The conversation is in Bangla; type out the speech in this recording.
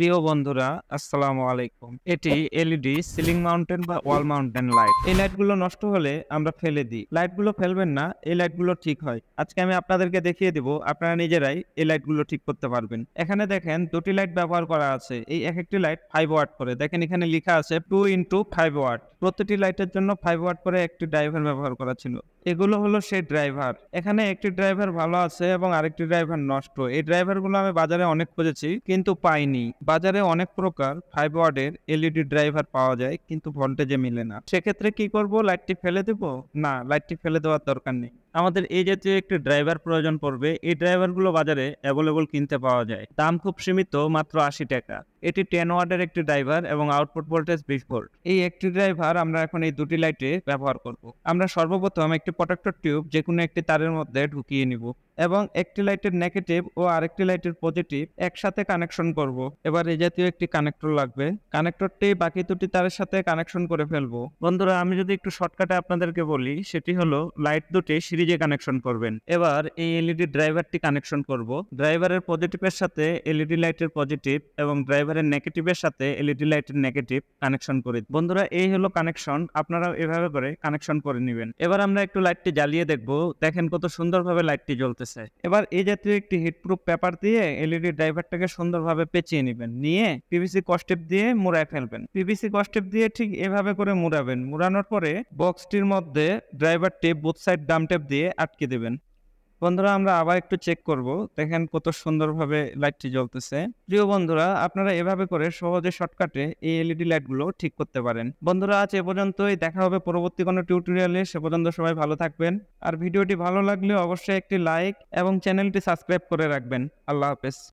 প্রিয় বন্ধুরা, আসসালামু আলাইকুম। এটি এলইডি সিলিং মাউন্টেন বা ওয়াল মাউন্টেন লাইট। এই লাইটগুলো নষ্ট হলে আমরা ফেলে দিই। লাইটগুলো ফেলবেন না, এই লাইটগুলো ঠিক হয়। আজকে আমি আপনাদেরকে দেখিয়ে দিব, আপনারা নিজেরাই এই লাইটগুলো ঠিক করতে পারবেন। এখানে দেখেন দুটি লাইট ব্যবহার করা আছে। এই এক একটি লাইট ফাইভ ওয়াট করে। দেখেন এখানে লেখা আছে টু ইন্টু ফাইভ ওয়াট প্রতিটি লাইটের জন্য ফাইভ ওয়াট করে একটি ড্রাইভার ব্যবহার করা ছিল। এগুলো হলো সেই ড্রাইভার এখানে একটি ড্রাইভার ভালো আছে এবং আরেকটি ড্রাইভার নষ্ট। এই ড্রাইভারগুলো আমি বাজারে অনেক খুঁজেছি, কিন্তু পাইনি। বাজারে অনেক প্রকার ফাইভ ওয়ার্ডের এলইডি ড্রাইভার পাওয়া যায়, কিন্তু ভোল্টেজে মিলে না। সেক্ষেত্রে কি করব? লাইটটি ফেলে দেব? না লাইটটি ফেলে দেওয়ার দরকার নেই। আমাদের এই জাতীয় একটি ড্রাইভার প্রয়োজন পড়বে। এই ড্রাইভারগুলো বাজারে অ্যাভেলেবল কিনতে পাওয়া যায়। দাম খুব সীমিত, মাত্র আশি টাকা। এটি টেন ওয়ার্ডের একটি ড্রাইভার এবং আউটপুট ভোল্টেজ বিশ ভোল্ট এই একটি ড্রাইভার আমরা এখন এই দুটি লাইটে ব্যবহার করব। আমরা সর্বপ্রথম একটি প্রোটেক্টর টিউব যে কোনো একটি তারের মধ্যে ঢুকিয়ে নিব এবং একটি লাইটের নেগেটিভ ও আরেকটি লাইটের পজিটিভ একসাথে কানেকশন করব। এবার এই জাতীয় একটি কানেক্টর লাগবে। কানেক্টরটি বাকি দুটি তারের সাথে কানেকশন করে ফেলব। বন্ধুরা, আমি যদি একটু শর্টকাটে আপনাদেরকে বলি, সেটি হলো লাইট দুটি সিরিজে কানেকশন করবেন। এবার এই এলইডি ড্রাইভারটি কানেকশন করব। ড্রাইভারের পজিটিভের সাথে এলইডি লাইটের পজিটিভ এবং ড্রাইভারের নেগেটিভের সাথে এলইডি লাইটের নেগেটিভ কানেকশন করে বন্ধুরা, এই হলো কানেকশন আপনারা এভাবে করে কানেকশন করে নেবেন। এবার আমরা একটু লাইটটি জ্বালিয়ে দেখব। দেখেন কত সুন্দরভাবে লাইটটি জ্বলতেছে। এবার এই জাতীয় একটি হিটপ্রুফ পেপার দিয়ে এলইডি ড্রাইভারটাকে সুন্দরভাবে পেঁচিয়ে নেবেন। নিয়ে পিভিসি কস্টেপ দিয়ে মুড়ায় ফেলবেন। পিভিসি কস্টেপ দিয়ে ঠিক এভাবে করে মুড়াবেন। মুড়ানোর পরে বক্সটির মধ্যে ড্রাইভার টেপ বোথ সাইড ডাম টেপ দিয়ে আটকে দেবেন। বন্ধুরা, আমরা আবার একটু চেক করব। দেখেন কত সুন্দরভাবে লাইটটি জ্বলতেছে। প্রিয় বন্ধুরা, আপনারা এভাবে করে সহজে শর্টকাটে এই এলইডি লাইটগুলো ঠিক করতে পারেন। বন্ধুরা, আজ এ পর্যন্তই। দেখা হবে পরবর্তী কোনো টিউটোরিয়ালে সে পর্যন্ত সবাই ভালো থাকবেন। আর ভিডিওটি ভালো লাগলে অবশ্যই একটি লাইক এবং চ্যানেলটি সাবস্ক্রাইব করে রাখবেন। আল্লাহ হাফেজ।